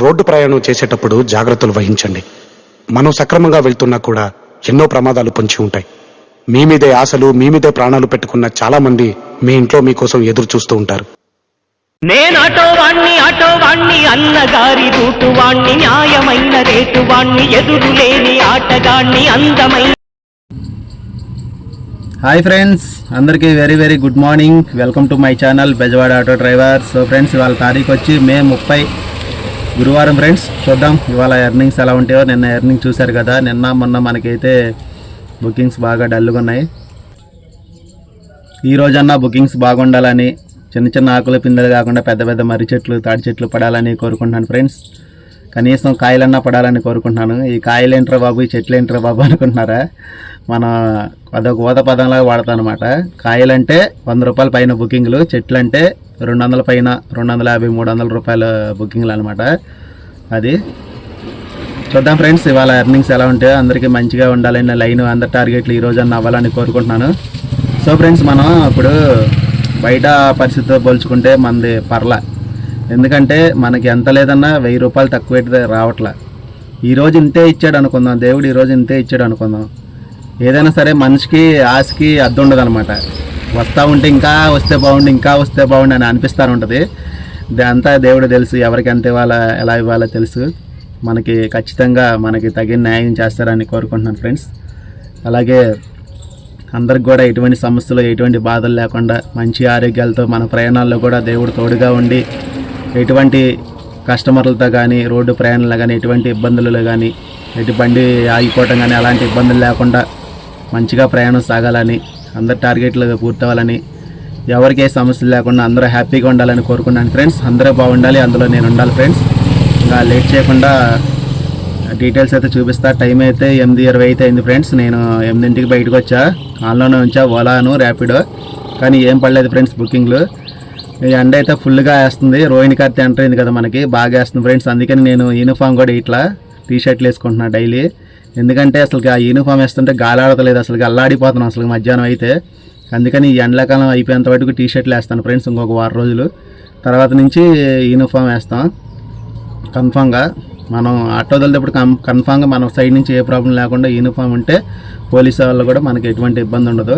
Road ప్రయాణం చేసేటప్పుడు జాగ్రత్తలు వహించండి. మనం సక్రమంగా వెళ్తున్నా కూడా ఎన్నో ప్రమాదాలు పొంచి ఉంటాయి. మీ మీదే ఆశలు మీ మీదే ప్రాణాలు పెట్టుకున్న చాలా మంది మీ ఇంట్లో మీకోసం ఎదురు చూస్తూ ఉంటారు. నేనాటో వాణ్ణి ఆటో వాణ్ణి అన్నగారి రూటు వాణ్ణి న్యాయమైన రేటు వాణ్ణి ఎదురు లేని ఆటగాణ్ణి అందమైన హాయ్ ఫ్రెండ్స్ అందరికీ very very good morning. Welcome to my channel Bezawada auto driver so friends ఇవాళ తారీఖు వచ్చి మే ముప్పై గురువారం ఫ్రెండ్స్ చూద్దాం. ఇవాళ ఎర్నింగ్స్ ఎలా ఉంటాయో నిన్న ఎర్నింగ్ చూశారు కదా. నిన్న మొన్న మనకైతే బుకింగ్స్ బాగా డల్గా ఉన్నాయి. ఈ రోజన్నా బుకింగ్స్ బాగుండాలని చిన్న చిన్న ఆకుల పిందెలు కాకుండా పెద్ద పెద్ద మర్రి చెట్లు తాడి చెట్లు పడాలని కోరుకుంటున్నాను ఫ్రెండ్స్. కనీసం కాయలన్నా పడాలని కోరుకుంటున్నాను. ఈ కాయలు ఏంట్రా బాబు ఈ చెట్లు ఏంట్రా బాబు అనుకుంటున్నారా? మన అదొక ఊత పదంలాగా వాడతాం అనమాట కాయలంటే వంద రూపాయల పైన బుకింగ్లు చెట్లు అంటే రెండు వందల పైన రెండు వందల యాభై మూడు వందల రూపాయల బుకింగ్లు అనమాట అది చూద్దాం ఫ్రెండ్స్ ఇవాళ ఎర్నింగ్స్ ఎలా ఉంటాయో అందరికీ మంచిగా ఉండాలని లైన్ అందరి టార్గెట్లు ఈ రోజు అన్న అవ్వాలని కోరుకుంటున్నాను. సో ఫ్రెండ్స్ మనం ఇప్పుడు బయట పరిస్థితితో పోల్చుకుంటే మనది పర్ల ఎందుకంటే మనకి ఎంత లేదన్నా వెయ్యి రూపాయలు తక్కువ రావట్లా. ఈరోజు ఇంతే ఇచ్చాడు అనుకుందాం దేవుడు ఈరోజు ఇంతే ఇచ్చాడు అనుకుందాం. ఏదైనా సరే మనిషికి ఆశకి అద్దం ఉండదు అనమాట వస్తూ ఉంటే ఇంకా వస్తే బాగుండు ఇంకా వస్తే బాగుండు అని అనిపిస్తూ ఉంటుంది. అంతా దేవుడు తెలుసు ఎవరికి ఎంత ఇవ్వాలా ఎలా ఇవ్వాలో తెలుసు. మనకి ఖచ్చితంగా మనకి తగిన న్యాయం చేస్తారని కోరుకుంటున్నాను ఫ్రెండ్స్. అలాగే అందరికి కూడా ఎటువంటి సమస్యలు ఎటువంటి బాధలు లేకుండా మంచి ఆరోగ్యాలతో మన ప్రయాణాల్లో కూడా దేవుడు తోడుగా ఉండి ఎటువంటి కస్టమర్లతో కానీ రోడ్డు ప్రయాణాలు కానీ ఎటువంటి ఇబ్బందులు కానీ ఎటు బండి ఆగిపోవటం కానీ అలాంటి ఇబ్బందులు లేకుండా మంచిగా ప్రయాణం సాగాలని అందరు టార్గెట్లు పూర్తవ్వాలని ఎవరికి ఏ సమస్యలు లేకుండా అందరూ హ్యాపీగా ఉండాలని కోరుకున్నాను ఫ్రెండ్స్. అందరూ బాగుండాలి అందులో నేను ఉండాలి ఫ్రెండ్స్. ఇంకా లేట్ చేయకుండా డీటెయిల్స్ అయితే చూపిస్తా. టైం అయితే ఎనిమిది ఇరవై అయితే అయింది ఫ్రెండ్స్. నేను ఎనిమిదింటికి బయటకు వచ్చా. ఆన్లోనే ఉంచా ఓలాను ర్యాపిడో. కానీ ఏం పడలేదు ఫ్రెండ్స్ బుకింగ్లు. ఈ ఎండ అయితే ఫుల్గా వేస్తుంది. రోహిణి కార్తె ఎంటర్ అయింది కదా మనకి. బాగా వేస్తుంది ఫ్రెండ్స్. అందుకని నేను యూనిఫామ్ కూడా ఇట్లా టీ షర్ట్లు వేసుకుంటున్నా డైలీ. ఎందుకంటే అసలు ఆ యూనిఫామ్ వేస్తుంటే గాలి ఆడతలేదు. అసలు అల్లాడిపోతున్నాను అసలు మధ్యాహ్నం అయితే. అందుకని ఈ ఎండాకాలం అయిపోయేంత వరకు టీ షర్ట్లు వేస్తాను ఫ్రెండ్స్ ఇంకొక వారం రోజులు. తర్వాత నుంచి యూనిఫామ్ వేస్తాం. కన్ఫామ్గా మనం ఆటో తోలేటప్పుడు కన్ కన్ఫామ్గా మన సైడ్ నుంచి ఏ ప్రాబ్లం లేకుండా యూనిఫామ్ ఉంటే పోలీసు వాళ్ళు కూడా మనకి ఎటువంటి ఇబ్బంది ఉండదు.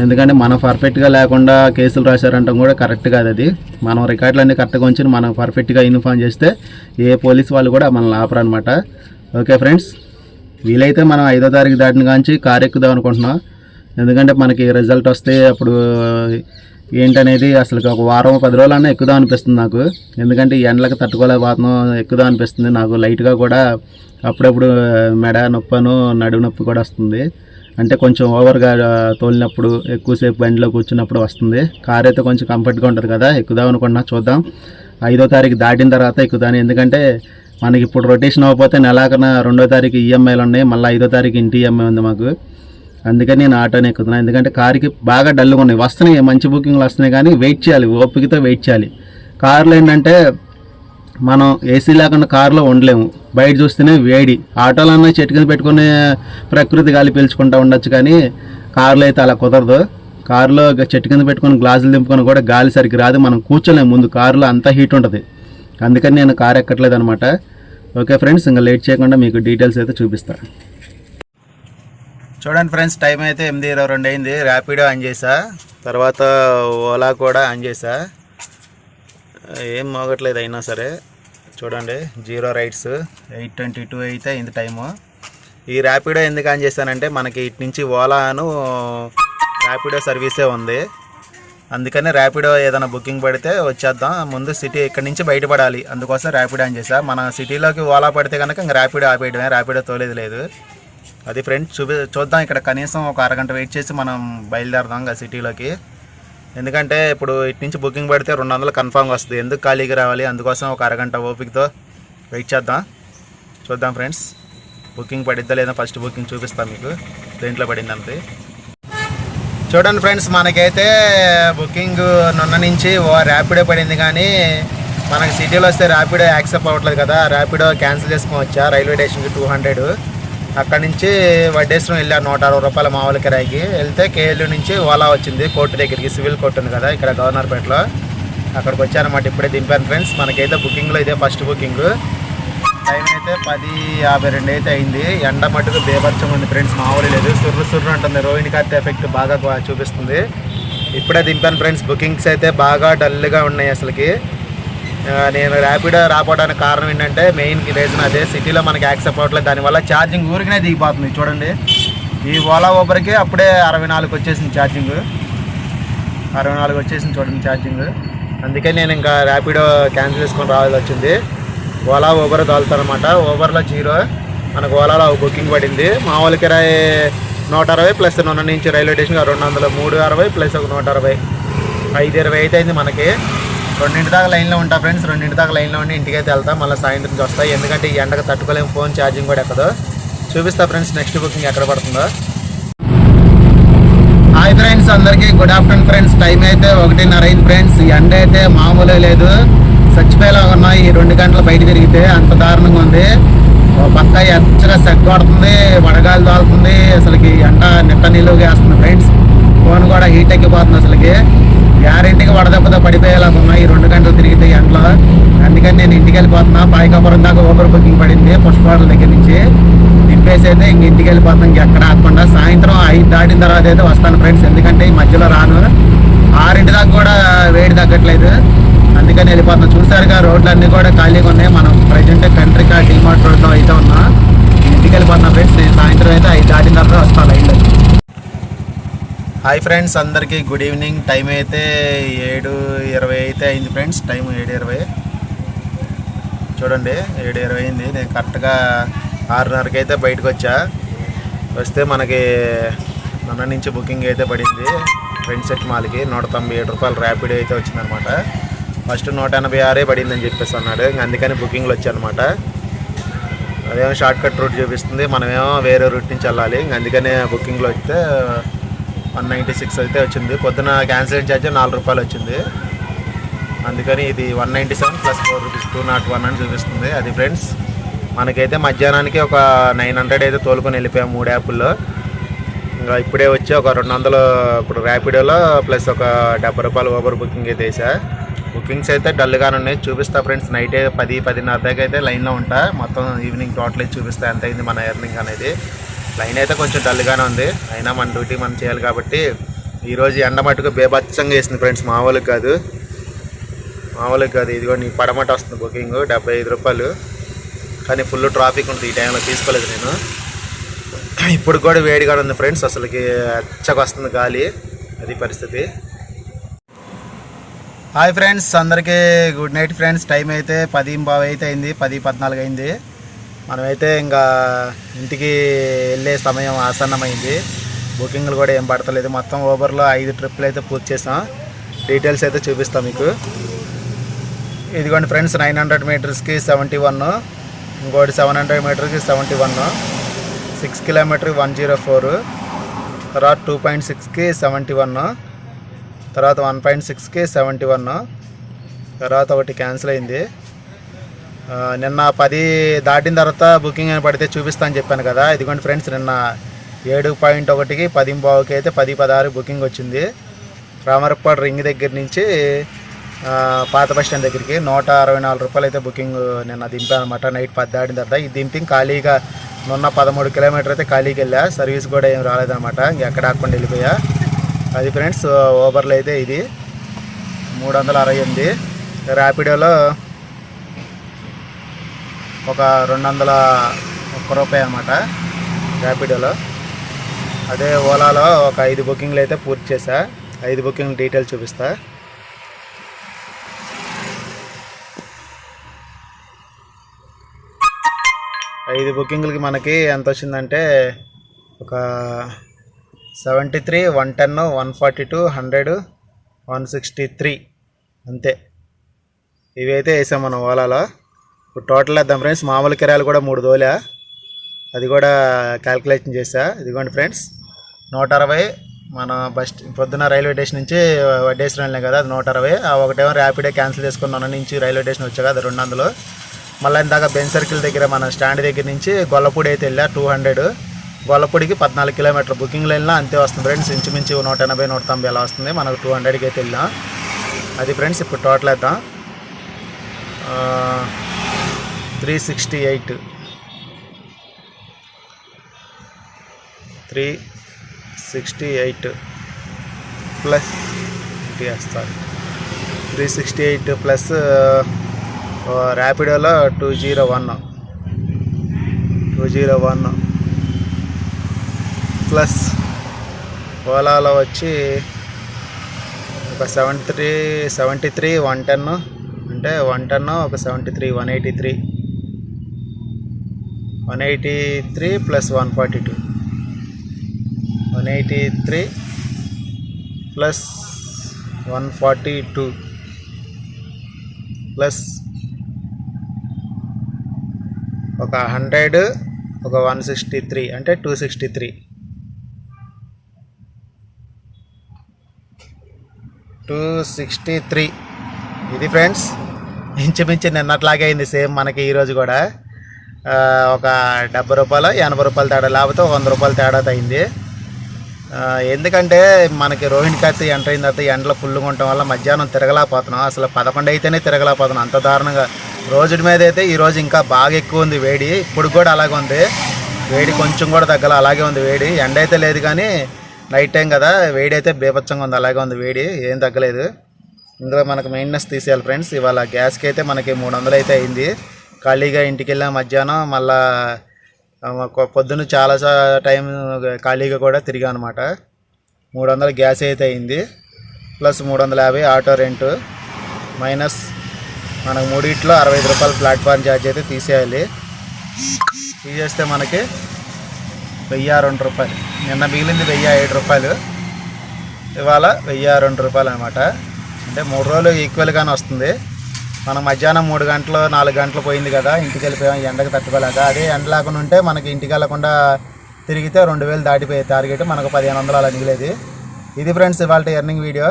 ఎందుకంటే మనం పర్ఫెక్ట్గా లేకుండా కేసులు రాశారంటాం కూడా కరెక్ట్ కాదు అది. మనం రికార్డులు అన్నీ కరెక్ట్గా ఉంచి మనం పర్ఫెక్ట్గా ఇన్ఫామ్ చేస్తే ఏ పోలీస్ వాళ్ళు కూడా మనల్ని ఆపరనమాట ఓకే ఫ్రెండ్స్ వీలైతే మనం ఐదో తారీఖు దాటిన కాంచి కారు ఎక్కుదాం అనుకుంటున్నాం. ఎందుకంటే మనకి రిజల్ట్ వస్తే అప్పుడు ఏంటనేది అసలు ఒక వారం పది రోజులన్నా ఎక్కుదాం అనిపిస్తుంది నాకు. ఎందుకంటే ఈ ఎండలకు తట్టుకోలేకపోతున్నాం ఎక్కువ అనిపిస్తుంది. నాకు లైట్గా కూడా అప్పుడప్పుడు మెడ నొప్పను నడుము నొప్పి కూడా వస్తుంది. అంటే కొంచెం ఓవర్గా తోలినప్పుడు ఎక్కువసేపు బండిలో కూర్చున్నప్పుడు వస్తుంది. కార్ అయితే కొంచెం కంఫర్ట్గా ఉంటుంది కదా ఎక్కుదాం అనుకుంటున్నా చూద్దాం. ఐదో తారీఖు దాటిన తర్వాత ఎక్కుదాను ఎందుకంటే మనకి ఇప్పుడు రొటేషన్ అవ్వకపోతే నెలాకన రెండో తారీఖు ఈఎంఐలు ఉన్నాయి మళ్ళీ ఐదో తారీఖు ఇంటి ఈఎంఐ ఉంది మాకు. అందుకని నేను ఆటోని ఎక్కుతున్నాను ఎందుకంటే కారుకి బాగా డల్గా ఉన్నాయి. వస్తున్నాయి మంచి బుకింగ్లు వస్తున్నాయి కానీ వెయిట్ చేయాలి ఓపికతో వెయిట్ చేయాలి. కార్లు ఏంటంటే మనం ఏసీ లేకుండా కారులో ఉండలేము. బయట చూస్తేనే వేడి ఆటోలో చెట్టు కింద పెట్టుకునే ప్రకృతి గాలి పీల్చుకుంటూ ఉండొచ్చు కానీ కారులో అయితే అలా కుదరదు. కారులో చెట్టు కింద పెట్టుకుని గ్లాసులు దింపుకొని కూడా గాలి సరిగ్గా రాదు. మనం కూర్చోలేము. ముందు కారులో అంతా హీట్ ఉంటుంది. అందుకని నేను కారు ఎక్కట్లేదు అనమాట ఓకే ఫ్రెండ్స్ ఇంకా లేట్ చేయకుండా మీకు డీటెయిల్స్ అయితే చూపిస్తాను చూడండి ఫ్రెండ్స్ టైం అయితే ఎనిమిది ఇరవై రెండు అయింది. ర్యాపిడో ఆన్ చేసా. తర్వాత ఓలా కూడా ఆన్ చేసా. ఏం మోగట్లేదు అయినా సరే. చూడండి zero rides eight twenty two అయితే అయింది టైము ఈ ర్యాపిడో ఎందుకు ఆన్ చేశానంటే మనకి ఇటు నుంచి ఓలాను ర్యాపిడో సర్వీసే ఉంది. అందుకని ర్యాపిడో ఏదైనా బుకింగ్ పడితే వచ్చేద్దాం. ముందు సిటీ ఇక్కడి నుంచి బయటపడాలి. అందుకోసం ర్యాపిడో ఆన్ చేసా. మన సిటీలోకి ఓలా పడితే కనుక ఇంకా ర్యాపిడో ఆపేయడమే. ర్యాపిడో తోలేదు లేదు. అది ఫ్రెండ్స్ చూపి చూద్దాం ఇక్కడ కనీసం ఒక అరగంట వెయిట్ చేసి మనం బయలుదేరదాం ఇంకా సిటీలోకి ఎందుకంటే ఇప్పుడు ఇటు నుంచి బుకింగ్ పడితే రెండు వందలు కన్ఫామ్గా వస్తుంది. ఎందుకు ఖాళీగా రావాలి? అందుకోసం ఒక అరగంట ఓపికతో వెయిట్ చేద్దాం. చూద్దాం ఫ్రెండ్స్ బుకింగ్ పడిద్దా లేదా ఫస్ట్ బుకింగ్ చూపిస్తాం మీకు. దేంట్లో పడింది అంతే చూడండి ఫ్రెండ్స్ మనకైతే బుకింగ్ నిన్న నుంచి ఓ ర్యాపిడో పడింది కానీ మనకి సిటీలో వస్తే ర్యాపిడో యాక్సెప్ట్ అవ్వట్లేదు కదా. ర్యాపిడో క్యాన్సిల్ చేసుకొని వచ్చా రైల్వే స్టేషన్కి టూ హండ్రెడ్ అక్కడి నుంచి వడ్డేశ్వరం వెళ్ళాను నూట అరవై రూపాయల మామూలు కిరాయికి వెళ్తే కేఎల్యూ నుంచి ఓలా వచ్చింది కోర్టు దగ్గరికి సివిల్ కోర్టు ఉంది కదా ఇక్కడ గవర్నర్పేటలో. అక్కడికి వచ్చానమాట ఇప్పుడే దింపాను ఫ్రెండ్స్ మనకైతే బుకింగ్లో ఇదే ఫస్ట్ బుకింగ్ టైం అయితే పది యాభై రెండు అయితే అయింది. ఎండ మట్టుకు బేపరచం ఉంది ఫ్రెండ్స్ మామూలు లేదు. సుర్రు సుర్రు అంటుంది రోహిణి కార్తె ఎఫెక్ట్ బాగా చూపిస్తుంది. ఇప్పుడే దింపాను ఫ్రెండ్స్ బుకింగ్స్ అయితే బాగా డల్గా ఉన్నాయి అసలుకి. నేను ర్యాపిడో రాపోవడానికి కారణం ఏంటంటే మెయిన్ రీజన్ అదే. సిటీలో మనకి యాక్సెప్ట్ అవ్వట్లేదు. దానివల్ల ఛార్జింగ్ ఊరికనే దిగిపోతుంది. చూడండి. ఈ ఓలా ఊబర్కి అప్పుడే అరవై నాలుగు వచ్చేసింది ఛార్జింగ్ అరవై నాలుగు వచ్చేసింది చూడండి ఛార్జింగ్ అందుకే నేను ఇంకా ర్యాపిడో క్యాన్సిల్ చేసుకొని రావాల్సి వచ్చింది. ఓలా ఊబర్ తోలుతానమాట ఊబర్లో జీరో. మనకు ఓలాలో బుకింగ్ పడింది. మామూలు కిరాయి నూట అరవై ప్లస్ నొన్న నుంచి రైల్వే స్టేషన్ రెండు వందల మూడు అరవై ప్లస్ ఒక నూట అరవై. ఐదు ఇరవై అయితే అయింది మనకి. రెండింటి దాకా లైన్లో ఉంటా ఫ్రెండ్స్ రెండింటి దాకా లైన్లో ఉండి ఇంటికి వెళ్తా మళ్ళీ సాయంత్రం నుంచి వస్తాయి ఎందుకంటే ఈ ఎండకు తట్టుకోలేము ఫోన్ ఛార్జింగ్ కూడా ఎక్కదు. చూపిస్తా ఫ్రెండ్స్ నెక్స్ట్ బుకింగ్ ఎక్కడ పడుతుందో. హాయ్ ఫ్రెండ్స్ అందరికీ గుడ్ ఆఫ్టర్నూన్ ఫ్రెండ్స్. టైం అయితే ఒకటిన్నర అయింది ఫ్రెండ్స్. ఎండ అయితే మామూలే లేదు. చచ్చిపోయేలా ఉన్నాయి. ఈ రెండు గంటలు బయట తిరిగితే అంత దారుణంగా ఉంది. పక్క ఎచ్చగా సెగ్గొడుతుంది వడగాలి తోలుతుంది అసలుకి ఎండ నిట్ట నిలువుగా వేస్తుంది ఫ్రెండ్స్. ఫోన్ కూడా హీట్ ఎక్కిపోతుంది అసలుకి. గ్యారెంటీగా వడదెబ్బతో పడిపోయేలాగా ఉన్నాయి ఈ రెండు గంటలు తిరిగితే ఈ ఎండలో. అందుకని నేను ఇంటికి వెళ్ళిపోతున్నా. పాయకాపురం దాకా ఓవర్ బుకింగ్ పడింది పుష్పాటల దగ్గర నుంచి. దింపేసి అయితే ఇంక ఇంటికి వెళ్ళిపోతాం ఎక్కడ ఆకుండా సాయంత్రం ఐదు దాటిన తర్వాత అయితే వస్తాను ఫ్రెండ్స్. ఎందుకంటే ఈ మధ్యలో రాను. ఆరింటి దాకా కూడా వేడి తగ్గట్లేదు. అందుకని వెళ్ళిపోతున్నాం. చూసారుగా రోడ్లు అన్నీ కూడా ఖాళీగా ఉన్నాయి. మనం ప్రజెంట్ కంట్రీకా డిమార్ట్ రోడ్లో అయితే ఉన్నాం. ఇంటికి వెళ్ళిపోతున్నాం ఫ్రెండ్స్. సాయంత్రం అయితే ఐదు దాటిన తర్వాత వస్తాను లైన్లో హాయ్ ఫ్రెండ్స్ అందరికీ గుడ్ ఈవినింగ్. టైం అయితే ఏడు ఇరవై అయితే అయింది ఫ్రెండ్స్. టైం ఏడు ఇరవై. చూడండి ఏడు ఇరవై అయింది. నేను కరెక్ట్గా ఆరున్నరకి అయితే బయటకు వచ్చా. వస్తే మనకి మొన్న నుంచి బుకింగ్ అయితే పడింది. ఫ్రెండ్ సెట్ మాల్కి నూట తొంభై ఏడు రూపాయలు ర్యాపిడ్ అయితే వచ్చిందనమాట. ఫస్ట్ నూట ఎనభై ఆరే పడిందని చెప్పేసి అన్నాడు. అందుకని బుకింగ్లు వచ్చాయన్నమాట అదేమో షార్ట్ కట్ రూట్ చూపిస్తుంది. మనమేమో వేరే రూట్ నుంచి వెళ్ళాలి. అందుకనే బుకింగ్లో వస్తే వన్ నైంటీ సిక్స్ అయితే వచ్చింది. పొద్దున క్యాన్సిల్ ఛార్జ్ నాలుగు రూపాయలు వచ్చింది. అందుకని ఇది one ninety seven plus four rupees two nought one అని చూపిస్తుంది. అది ఫ్రెండ్స్ మనకైతే మధ్యాహ్నానికి ఒక నైన్ హండ్రెడ్ అయితే తోలుకొని వెళ్ళిపోయాం మూడు యాప్ల్లో. ఇంకా ఇప్పుడే వచ్చి ఒక రెండు వందలు ఇప్పుడు ర్యాపిడోలో ప్లస్ ఒక డెబ్బై రూపాయలు ఓవర్ బుకింగ్ అయితే వేసా. బుకింగ్స్ అయితే డల్గానే ఉన్నాయి. చూపిస్తా ఫ్రెండ్స్ నైట్ పది పదిన్నర దాకా అయితే లైన్లో ఉంటా. మొత్తం ఈవినింగ్ టోటల్ చూపిస్తా. ఎంత అయింది మన ఎర్నింగ్ అనేది. లైన్ అయితే కొంచెం డల్గానే ఉంది. అయినా మన డ్యూటీ మనం చేయాలి కాబట్టి ఈరోజు ఎండ మటుకు బేబచ్చంగా వేసింది ఫ్రెండ్స్. మామూలుగా కాదు. మామూలుగా కాదు. ఇదిగో నీ పడమట వస్తుంది బుకింగ్. డెబ్బై ఐదు రూపాయలు. కానీ ఫుల్ ట్రాఫిక్ ఉంటుంది. ఈ టైంలో తీసుకోలేదు నేను. ఇప్పుడు కూడా వేడిగా ఉంది ఫ్రెండ్స్. అసలుకి అచ్చగా వస్తుంది గాలి. అది పరిస్థితి. Hi friends. అందరికీ గుడ్ నైట్ ఫ్రెండ్స్. టైం అయితే పది బావ్ అయితే అయింది. పది పద్నాలుగు అయింది. మనమైతే ఇంకా ఇంటికి వెళ్ళే సమయం ఆసన్నమైంది. బుకింగ్లు కూడా ఏం పడతలేదు. మొత్తం ఓవర్లో ఐదు ట్రిప్లు అయితే పూర్తి చేసాం. డీటెయిల్స్ అయితే చూపిస్తాం మీకు. ఇదిగోండి ఫ్రెండ్స్ నైన్ హండ్రెడ్ మీటర్స్కి సెవెంటీ వన్. ఇంకోటి సెవెన్ హండ్రెడ్ మీటర్కి సెవెంటీ వన్. సిక్స్ కిలోమీటర్కి వన్ జీరో ఫోర్. తర్వాత టూ పాయింట్ సిక్స్కి సెవెంటీ వన్. తర్వాత వన్ పాయింట్ సిక్స్కి సెవెంటీ వన్. తర్వాత ఒకటి క్యాన్సిల్ అయింది. నిన్న పది దాటిన తర్వాత బుకింగ్ అని పడితే చూపిస్తా అని చెప్పాను కదా. ఇదిగోండి ఫ్రెండ్స్ నిన్న ఏడు పాయింట్ ఒకటికి పది బావుకి అయితే పది పదహారు బుకింగ్ వచ్చింది. రామరప్పాడు రింగ్ దగ్గర నుంచి పాత బస్ స్టాండ్ దగ్గరికి నూట అరవై నాలుగు రూపాయలు అయితే బుకింగ్ నిన్న దింపాను అనమాట నైట్ పది దాటిన తర్వాత ఇది దింపింగ్ ఖాళీగా నున్న పదమూడు కిలోమీటర్ అయితే ఖాళీకి వెళ్ళా. సర్వీస్ కూడా ఏం రాలేదన్నమాట ఇంకెక్కడ ఆకుండా వెళ్ళిపోయా. అది ఫ్రెండ్స్ ఓబర్లో అయితే ఇది మూడు వందల అరవై ఎనిమిది. ర్యాపిడోలో ఒక రెండు వందల ఒక్క రూపాయి అనమాట ర్యాపిడోలో. అదే ఓలాలో ఒక ఐదు బుకింగ్లు అయితే పూర్తి చేశా. ఐదు బుకింగ్ డీటెయిల్ చూపిస్తా. ఐదు బుకింగ్లకి మనకి ఎంత వచ్చిందంటే ఒక seventy three one ten one forty two hundred one sixty three అంతే. ఇవి అయితే వేసాం మనం ఓలాలో. ఇప్పుడు టోటల్ వేద్దాం ఫ్రెండ్స్. మామూలు కిరాయిలు కూడా మూడు తోలా. అది కూడా క్యాల్కులేషన్ చేసా. ఇదిగోండి ఫ్రెండ్స్. నూట అరవై మన బస్ పొద్దున రైల్వే స్టేషన్ నుంచి వడ్డేశ్వరం వెళ్ళాం కదా అది నూట అరవై ఆ ఒకటేమో ర్యాపిడే క్యాన్సిల్ చేసుకున్నాను నుంచి రైల్వే స్టేషన్ వచ్చా కదా రెండు వందలు మళ్ళీ ఇందాక బెన్ సర్కిల్ దగ్గర మన స్టాండ్ దగ్గర నుంచి గొల్లపూడి అయితే వెళ్ళా టూ హండ్రెడ్. గొల్లపూడికి పద్నాలుగు కిలోమీటర్ బుకింగ్లో వెళ్ళినా అంతే వస్తుంది ఫ్రెండ్స్. ఇంచుమించు నూట ఎనభై నూట తొంభై అలా వస్తుంది. మనకు టూ హండ్రెడ్కి అయితే వెళ్ళాం అది ఫ్రెండ్స్ ఇప్పుడు టోటల్ వేద్దాం. Three sixty eight. Three sixty eight plus sorry three sixty eight plus ర్యాపిడోలో two zero one. Two zero one. Plus ఓలాలో వచ్చి ఒక seventy three seventy three one ten. అంటే వన్ టెన్ ఒక seventy three one eighty three. One eighty three plus one forty two. One eighty three plus one forty two. Plus ఒక hundred ఒక one sixty three అంటే two sixty three. Two sixty three. ఇది friends ఇంచుమించు నిన్నట్లాగే అయింది same మనకి ఈరోజు కూడా. ఒక డెబ్బై రూపాయలు ఎనభై రూపాయల తేడా లేకపోతే వంద రూపాయల తేడా అయింది ఎందుకంటే మనకి రోహిణి కత్తి ఎంటర్ అయిన తర్వాత ఎండలో ఫుల్గా ఉండటం వల్ల మధ్యాహ్నం తిరగలేకపోతున్నాం. అసలు పదకొండు అయితేనే తిరగలేకపోతున్నాం. అంత దారుణంగా. రోజుడి మీద అయితే ఈరోజు ఇంకా బాగా ఎక్కువ ఉంది వేడి. ఇప్పుడు కూడా అలాగే ఉంది. వేడి కొంచెం కూడా తగ్గల అలాగే ఉంది వేడి. ఎండ అయితే లేదు కానీ నైట్ టైం కదా వేడి అయితే బీభత్సంగా ఉంది అలాగే ఉంది వేడి. ఏం తగ్గలేదు. ఇందులో మనకు మెయింటెనెన్స్ తీసేయాలి ఫ్రెండ్స్ ఇవాళ గ్యాస్కి అయితే మనకి మూడు వందలు అయితే అయింది. ఖాళీగా ఇంటికి వెళ్ళాం మధ్యాహ్నం మళ్ళా పొద్దున్న చాలా టైం ఖాళీగా కూడా తిరిగా అనమాట మూడు వందల గ్యాస్ అయితే అయింది. ప్లస్ మూడు వందల యాభై ఆటో రెంట్. మైనస్ మనకు మూడిట్లో అరవై ఐదు రూపాయలు ప్లాట్ఫామ్ ఛార్జ్ అయితే తీసేయాలి. తీసేస్తే మనకి వెయ్యి రెండు రూపాయలు. నిన్న మిగిలింది వెయ్యి ఏడు రూపాయలు. ఇవాళ వెయ్యి రెండు రూపాయలు అనమాట అంటే మూడు రోజులు ఈక్వల్గానే వస్తుంది. మనం మధ్యాహ్నం మూడు గంటలు నాలుగు గంటలు పోయింది కదా ఇంటికి వెళ్ళిపోయాం ఎండకు తట్టుకోలేక. అదే ఎండ లేకుండా ఉంటే మనకి ఇంటికి వెళ్ళకుండా తిరిగితే రెండు వేలు దాటిపోయే టార్గెట్ మనకు పదిహేను వందలు అలా మిగిలేదు. ఇది ఫ్రెండ్స్ ఇవాళ ఎర్నింగ్ వీడియో.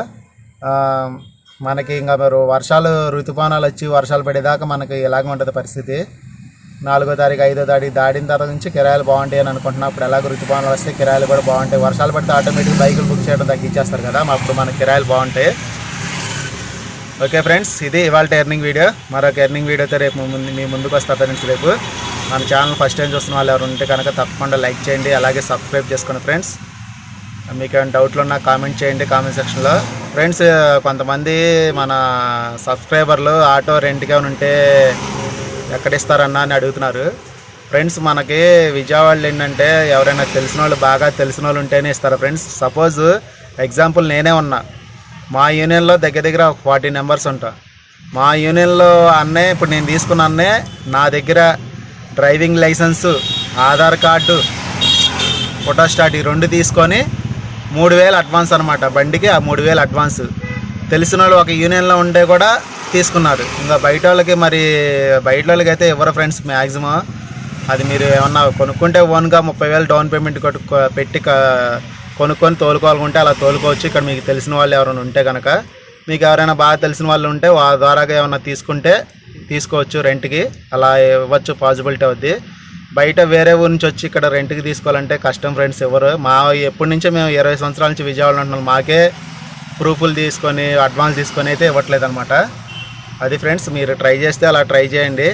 మనకి ఇంకా మీరు వర్షాలు ఋతుపవనాలు వచ్చి వర్షాలు పడేదాకా మనకి ఎలాగ ఉంటుంది పరిస్థితి. నాలుగో తారీఖు ఐదో తారీఖు దాటిన తర్వాత నుంచి కిరాయిలు బాగుంటాయి అని అనుకుంటున్నా. అప్పుడు ఎలాగో ఋతుపవనాలు వస్తే కిరాయిలు కూడా బాగుంటాయి. వర్షాలు పడితే ఆటోమేటిక్ బైకులు బుక్ చేయడం తగ్గించేస్తారు కదా అప్పుడు మనకి కిరాయిలు బాగుంటాయి. ఓకే ఫ్రెండ్స్ ఇది ఇవాళ ఎర్నింగ్ వీడియో మరొక ఎర్నింగ్ వీడియోతో రేపు మీ ముందు మీ ముందుకు వస్తా ఫ్రెండ్స్ రేపు మన ఛానల్ ఫస్ట్ టైం చూస్తున్న వాళ్ళు ఎవరు ఉంటే కనుక తప్పకుండా లైక్ చేయండి అలాగే సబ్స్క్రైబ్ చేసుకోండి ఫ్రెండ్స్ మీకు ఏమైనా డౌట్లు ఉన్నా కామెంట్ చేయండి కామెంట్ సెక్షన్లో ఫ్రెండ్స్ కొంతమంది మన సబ్స్క్రైబర్లు ఆటో రెంట్గా ఉంటే ఎక్కడిస్తారన్నా అని అడుగుతున్నారు. ఫ్రెండ్స్ మనకి విజయవాడలో ఏంటంటే ఎవరైనా తెలిసిన వాళ్ళు బాగా తెలిసిన వాళ్ళు ఉంటేనే ఇస్తారు. ఫ్రెండ్స్ సపోజ్ ఎగ్జాంపుల్ నేనే ఉన్నా. మా యూనియన్లో దగ్గర దగ్గర ఒక ఫార్టీ మెంబర్స్ ఉంటాం. మా యూనియన్లో అన్నే ఇప్పుడు నేను తీసుకున్న అన్నే నా దగ్గర driving licence Aadhaar card photostat ఈ రెండు తీసుకొని మూడు వేలు అడ్వాన్స్ అనమాట బండికి ఆ మూడు వేలు అడ్వాన్స్. తెలిసిన వాళ్ళు ఒక యూనియన్లో ఉంటే కూడా తీసుకున్నారు. ఇంకా బయట వాళ్ళకి మరి బయట వాళ్ళకి అయితే ఎవరు ఫ్రెండ్స్ మ్యాక్సిమం అది మీరు ఏమన్నా కొనుక్కుంటే ఓన్గా ముప్పై వేలు డౌన్ పేమెంట్ కొట్టు పెట్టి కొనుక్కొని తోలుకోవాలనుకుంటే అలా తోలుకోవచ్చు. ఇక్కడ మీకు తెలిసిన వాళ్ళు ఎవరైనా ఉంటే కనుక మీకు ఎవరైనా బాగా తెలిసిన వాళ్ళు ఉంటే వాళ్ళ ద్వారాగా ఏమైనా తీసుకుంటే తీసుకోవచ్చు రెంట్కి. అలా ఇవ్వచ్చు పాసిబిలిటీ అవుద్ది. బయట వేరే ఊరి నుంచి వచ్చి ఇక్కడ రెంట్కి తీసుకోవాలంటే కష్టం ఫ్రెండ్స్ ఎవరు. మా ఎప్పటి నుంచో మేము ఇరవై సంవత్సరాల నుంచి విజయవాడ ఉంటున్నాం. మాకే ప్రూఫ్లు తీసుకొని అడ్వాన్స్ తీసుకొని అయితే ఇవ్వట్లేదు అనమాట అది ఫ్రెండ్స్ మీరు ట్రై చేస్తే అలా ట్రై చేయండి.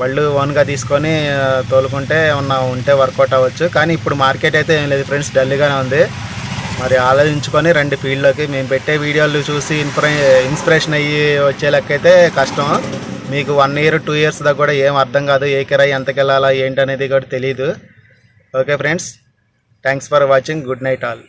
బళ్ళు ఓన్గా తీసుకొని తోలుకుంటే ఏమన్నా ఉంటే వర్కౌట్ అవ్వచ్చు. కానీ ఇప్పుడు మార్కెట్ అయితే ఏం లేదు ఫ్రెండ్స్ డల్గానే ఉంది. మరి ఆలోచించుకొని రెండు ఫీల్డ్లోకి. మేము పెట్టే వీడియోలు చూసి ఇన్ఫ్ర ఇన్స్పిరేషన్ అయ్యి వచ్చే లెక్కైతే కష్టం. మీకు వన్ ఇయర్ టూ ఇయర్స్ దాకా కూడా ఏం అర్థం కాదు ఏ కిరాయి ఎంతకెళ్ళాలా ఏంటనేది ఏంటి అనేది కూడా తెలియదు okay friends thanks for watching. Good night all.